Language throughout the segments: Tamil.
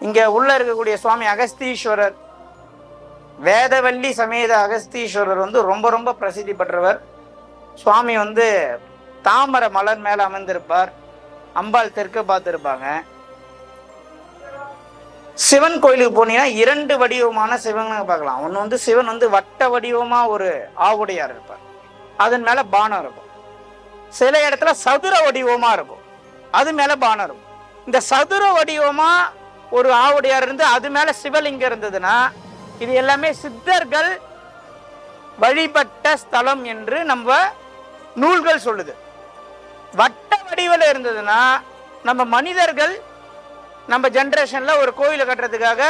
இங்கே உள்ள இருக்கக்கூடிய சுவாமி அகஸ்தீஸ்வரர் வேதவல்லி சமேத அகஸ்தீஸ்வரர் வந்து ரொம்ப ரொம்ப பிரசித்தி பெற்றவர். சுவாமி வந்து தாமரை மலர் மேலே அமர்ந்திருப்பார். அம்பாள் தெற்கு பார்த்துருப்பாங்க. சிவன் கோயிலுக்கு போனீங்கன்னா இரண்டு வடிவமான சிவனை பார்க்கலாம். ஒன்று வந்து சிவன் வந்து வட்ட வடிவமா ஒரு ஆவுடையார் இருப்பார். அதன் மேல பானம் இருக்கும். சில இடத்துல சதுர வடிவமா இருக்கும். அது மேல பானம் இருக்கும். இந்த சதுர வடிவமா ஒரு ஆவுடையார் இருந்து அது மேல சிவலிங்கம் இருந்ததுன்னா இது எல்லாமே சித்தர்கள் வழிபட்ட ஸ்தலம் என்று நம்ம நூல்கள் சொல்லுது. வட்ட வடிவில் இருந்ததுன்னா நம்ம மனிதர்கள் நம்ம ஜென்ரேஷன்ல ஒரு கோயிலை கட்டுறதுக்காக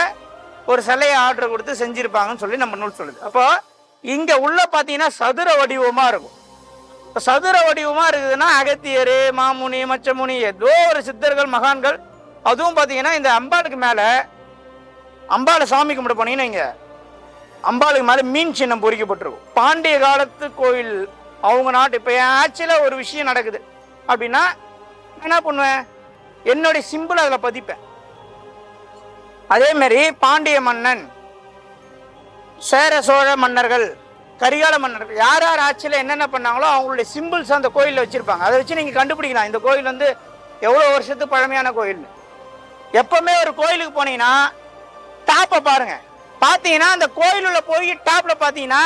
ஒரு சிலையை ஆர்டர் கொடுத்து செஞ்சிருப்பாங்கன்னு சொல்லி நம்ம நூல் சொல்லுது. அப்போ இங்க உள்ள பார்த்தீங்கன்னா சதுர வடிவமா இருக்கும். சதுர வடிவமா இருக்குதுன்னா அகத்தியர் மாமுனி மச்சமுனி ஏதோ ஒரு சித்தர்கள் மகான்கள் அதுவும் பார்த்தீங்கன்னா இந்த அம்பாளுக்கு மேலே அம்பாளை சாமி கும்பிட போனீங்கன்னா இங்க அம்பாளுக்கு மேலே மீன் சின்னம் பொறிக்கப்பட்டிருக்கும். பாண்டிய காலத்து கோயில் அவங்க நாட்டு இப்போ என் ஒரு விஷயம் நடக்குது. அப்படின்னா என்ன பண்ணுவேன்? என்னுடைய சிம்பிள் அதில் பதிப்பேன். அதே மாதிரி பாண்டிய மன்னன் சேர சோழ மன்னர்கள் கரிகால மன்னர்கள் யார் யார் ஆட்சியில் என்னென்ன பண்ணாங்களோ அவங்களுடைய சிம்பிள்ஸ் அந்த கோயிலில் வச்சுருப்பாங்க. அதை வச்சு நீங்கள் கண்டுபிடிக்கலாம். இந்த கோயில் வந்து எவ்வளோ வருஷத்துக்கு பழமையான கோயில் எப்பவுமே ஒரு கோயிலுக்கு போனீங்கன்னா டாப்பை பாருங்க. பார்த்தீங்கன்னா அந்த கோயிலுள்ள போய் டாப்பில் பார்த்தீங்கன்னா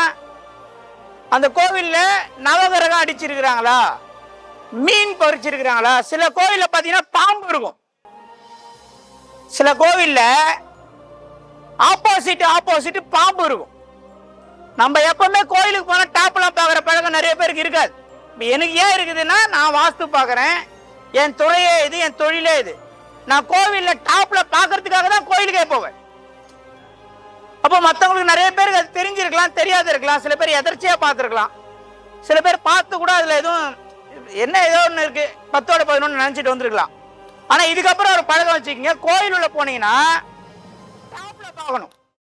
அந்த கோவிலில் நவகிரகம் அடிச்சிருக்கிறாங்களா? மீன் பறிச்சிருக்கிறாங்களா? சில கோவிலில் பார்த்தீங்கன்னா பாம்பு இருக்கும். சில கோவில்ல ஆப்போசிட் ஆப்போசிட் பாம்பு இருக்கும். நம்ம எப்பவுமே கோயிலுக்கு போனால் டாப்லாம் பார்க்குற பழக்கம் நிறைய பேருக்கு இருக்காது. இப்போ எனக்கு ஏன் இருக்குதுன்னா நான் வாஸ்து பார்க்குறேன். என் துறையே இது என் தொழிலே இது. நான் கோவில்ல டாப்ல பார்க்கறதுக்காக தான் கோயிலுக்கே போவேன். அப்போ மற்றவங்களுக்கு நிறைய பேருக்கு அது தெரிஞ்சிருக்கலாம் தெரியாது இருக்கலாம் சில பேர் எதர்ச்சியா பார்த்துருக்கலாம். சில பேர் பார்த்து கூட அதுல எதுவும் என்ன ஏதோ ஒன்று இருக்கு பத்தோட பதினொன்று நினைச்சிட்டு வந்திருக்கலாம். ஆனா இதுக்கப்புறம் ஒரு பழக்கம் வச்சுக்கோங்க கோயில் உள்ள போனீங்கன்னா டாப்ல பார்க்கணும்.